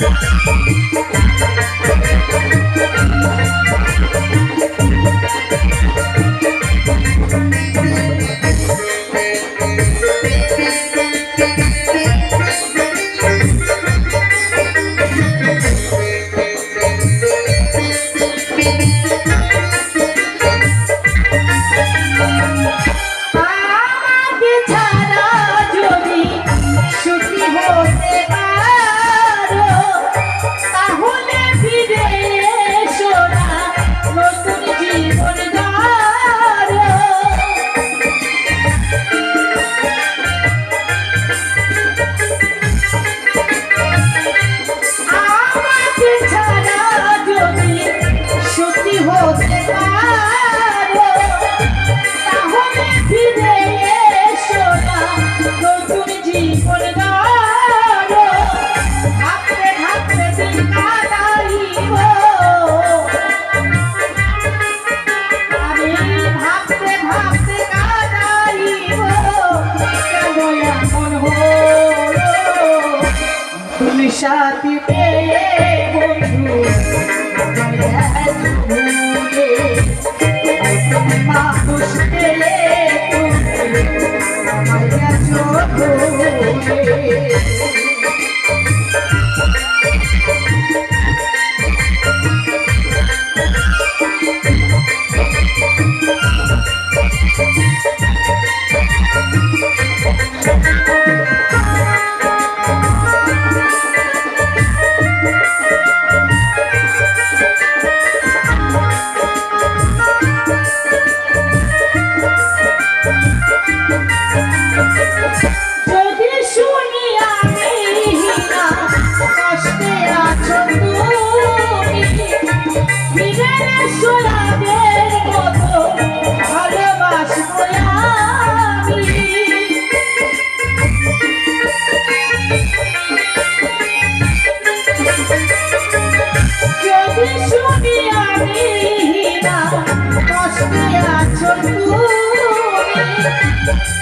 Bump, bump, bump. তুমি সাথী বন্ধু মা এত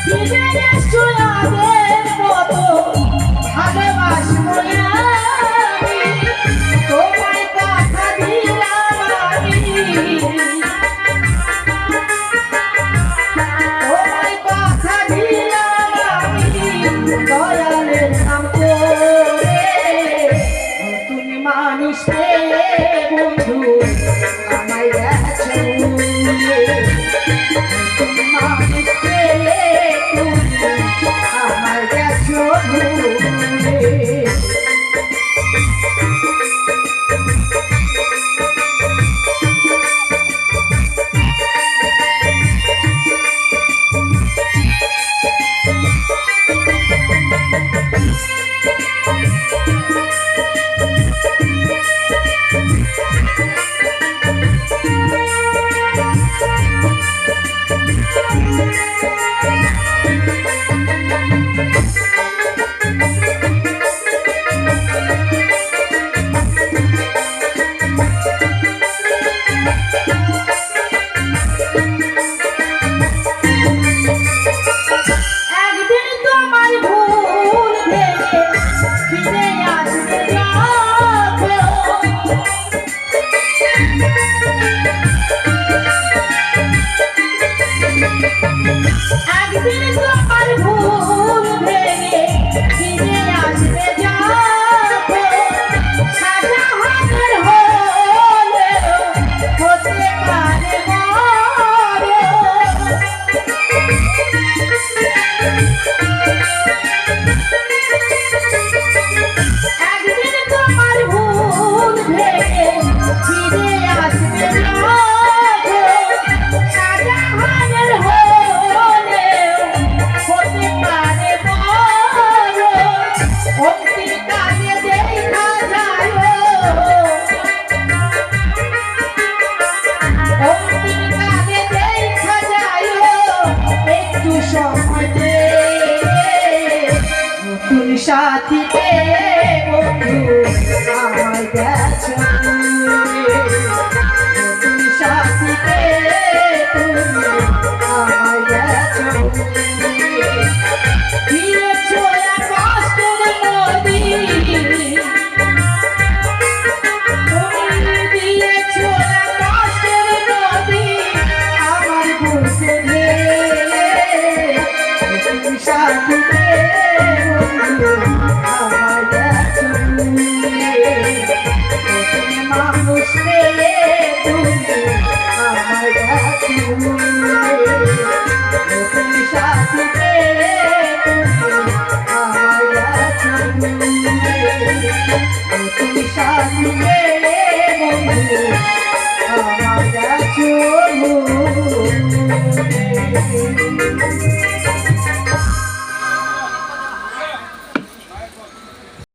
ফিরে এসো একদিন সাথী পেয়ে বন্ধু আমায় গেছে